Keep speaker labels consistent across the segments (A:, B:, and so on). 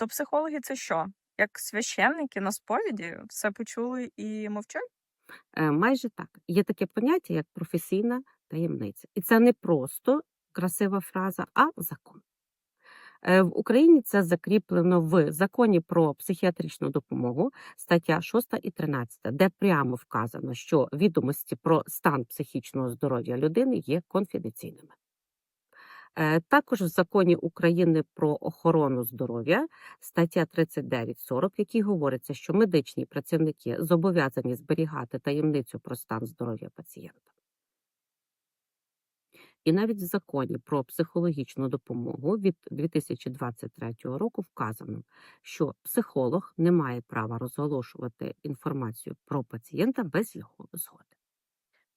A: То психологи це що? Як священники на сповіді все почули і мовчать?
B: Е, Майже так. Є таке поняття, як професійна таємниця. І це не просто красива фраза, а закон. Е, В Україні це закріплено в законі про психіатричну допомогу, стаття 6 і 13, де прямо вказано, що відомості про стан психічного здоров'я людини є конфіденційними. Е, Також в законі України про охорону здоров'я стаття 39.40, в якій говориться, що медичні працівники зобов'язані зберігати таємницю про стан здоров'я пацієнта. І навіть в законі про психологічну допомогу від 2023 року вказано, що психолог не має права розголошувати інформацію про пацієнта без його згоди.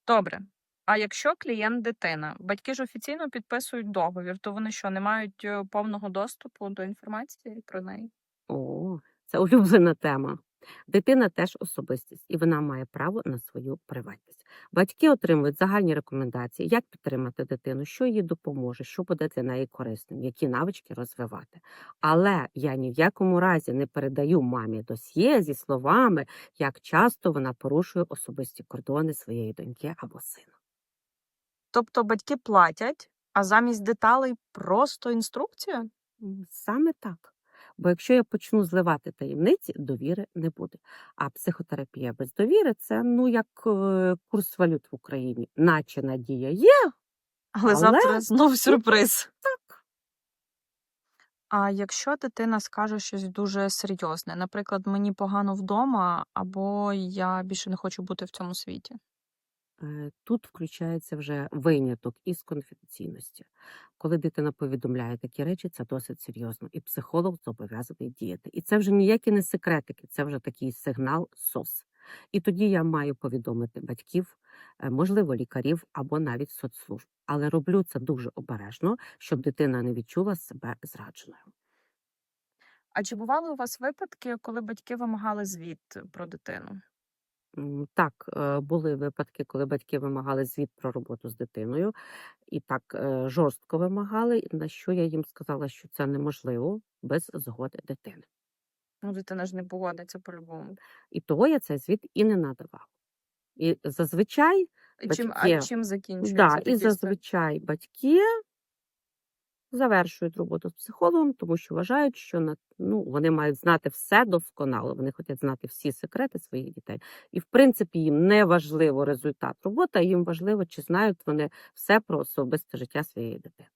A: Добре. А якщо клієнт дитина, батьки ж офіційно підписують договір, то вони що, не мають е, повного доступу до інформації про неї?
B: О, це улюблена тема. Дитина теж особистість, і вона має право на свою приватність. Батьки отримують загальні рекомендації, як підтримати дитину, що їй допоможе, що буде для неї корисним, які навички розвивати. Але я ні в якому разі не передаю мамі досьє зі словами, як часто вона порушує особисті кордони своєї доньки або сина.
A: Тобто батьки платять, а замість деталей просто інструкція?
B: Саме так. Бо якщо я почну зливати таємниці, довіри не буде. А психотерапія без довіри це ну як е, курс валют в Україні, наче надія є.
A: Але,
B: Але
A: завтра знов сюрприз.
B: Так.
A: А якщо дитина скаже щось дуже серйозне, наприклад, мені погано вдома, або я більше не хочу бути в цьому світі.
B: Е, Тут включається вже виняток із конфіденційності. Коли дитина повідомляє такі речі, це досить серйозно, і психолог зобов'язаний діяти. І це вже ніякі не секретики, це вже такий сигнал СОС. І тоді я маю повідомити батьків, е, можливо, лікарів або навіть соцслужб. Але роблю це дуже обережно, щоб дитина не відчула себе зрадженою.
A: А чи бували у вас випадки, коли батьки вимагали звіт про дитину?
B: Так, е, були випадки, коли батьки вимагали звіт про роботу з дитиною, і так е, жорстко вимагали, на що я їм сказала, що це неможливо без згоди дитини.
A: Ну, дитина ж не погодиться по-любому.
B: І того я цей звіт і не надавала. І зазвичай
A: Чим, а чим закінчується
B: да, і зазвичай батьки завершують роботу з психологом, тому що вважають, що на- ну, вони мають знати все досконало. Вони хочуть знати всі секрети своїх дітей. І, в принципі, їм не важливо результат роботи, а їм важливо, чи знають вони все про особисте життя своєї дитини.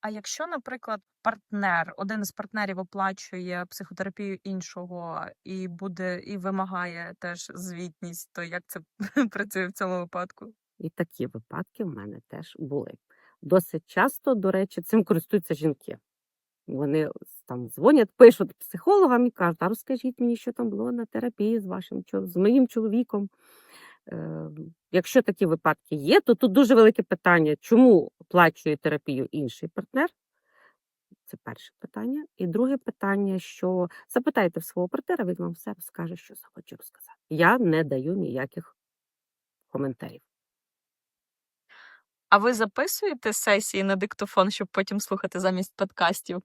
A: А якщо, наприклад, партнер, один із партнерів оплачує психотерапію іншого і буде і вимагає теж звітність, то як це працює в цьому випадку?
B: І такі випадки в мене теж були. Досить часто, до речі, цим користуються жінки. Вони там дзвонять, пишуть психологам і кажуть, а розкажіть мені, що там було на терапії з вашим з моїм чоловіком. Е, якщо такі випадки є, то тут дуже велике питання, чому оплачує терапію інший партнер? Це перше питання. І друге питання, що запитайте в свого партнера, він вам все розкаже, що захоче розказати. Я не даю ніяких коментарів.
A: А ви записуєте сесії на диктофон, щоб потім слухати замість подкастів?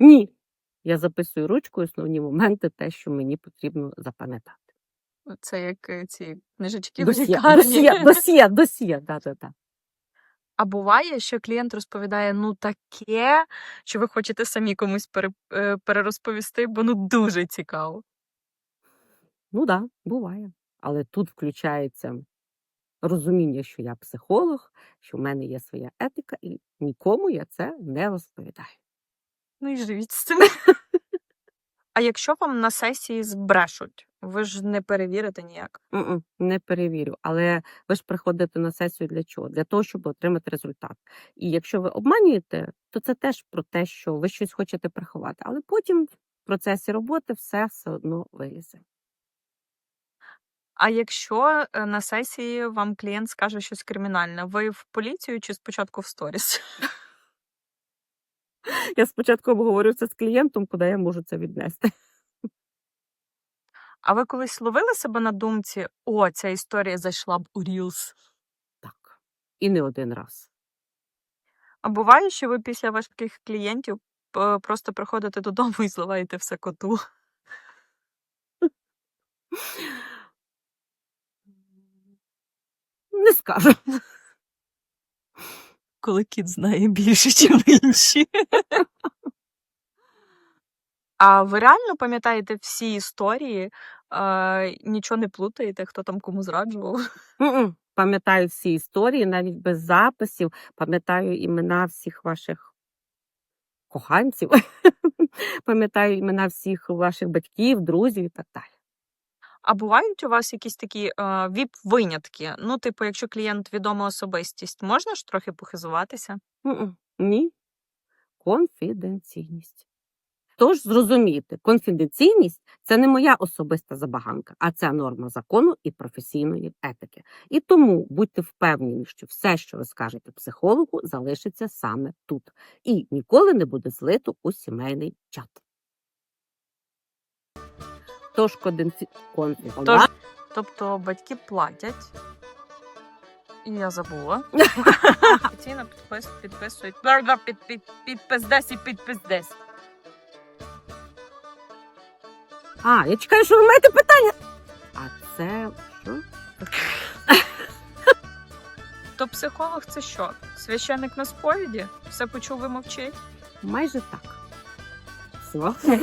B: Ні. Я записую ручкою основні моменти, те, що мені потрібно запам'ятати.
A: Це як е, ці книжечки в
B: Досьє,
A: лікарні.
B: досьє, досьє, досьє, да, да, да.
A: А буває, що клієнт розповідає ну таке, що ви хочете самі комусь пере, е, перерозповісти, бо ну дуже цікаво.
B: Ну так, да, буває. Але тут включається розуміння, що я психолог, що в мене є своя етика, і нікому я це не розповідаю.
A: Ну і живіть з цим. А якщо вам на сесії збрешуть, ви ж не перевірите ніяк.
B: М-м, Не перевірю. Але ви ж приходите на сесію для чого? Для того, щоб отримати результат. І якщо ви обманюєте, то це теж про те, що ви щось хочете приховати. Але потім в процесі роботи все все одно вилізе.
A: А якщо е, на сесії вам клієнт скаже щось кримінальне, ви в поліцію чи спочатку в сторіс?
B: Я спочатку обговорю це з клієнтом, куди я можу це віднести.
A: А ви колись ловили себе на думці, о, ця історія зайшла б у Reels?
B: Так. І не один раз.
A: А буває, що ви після важких клієнтів е, просто приходите додому і зливаєте все коту.
B: Не скажу.
A: Коли кіт знає більше, ніж інші. А ви реально пам'ятаєте всі історії? Е, нічого не плутаєте, хто там кому зраджував?
B: Пам'ятаю всі історії, навіть без записів. Пам'ятаю імена всіх ваших коханців. Пам'ятаю імена всіх ваших батьків, друзів і так далі.
A: А бувають у вас якісь такі е, віп-винятки? Ну, типу, якщо клієнт відома особистість, можна ж трохи похизуватися?
B: Ні. Конфіденційність. Тож зрозумійте, конфіденційність це не моя особиста забаганка, а це норма закону і професійної етики. І тому будьте впевнені, що все, що ви скажете психологу, залишиться саме тут і ніколи не буде злито у сімейний чат. Тож коденці... конфі-
A: Тож, тобто батьки платять. І я забула. Офіційно підпис, підписують. Під, під, підпис десь і підпис десь.
B: А, я чекаю, що ви маєте питання. А це що?
A: То психолог це що? Священник на сповіді? Все почув і мовчить?
B: Майже так. Все.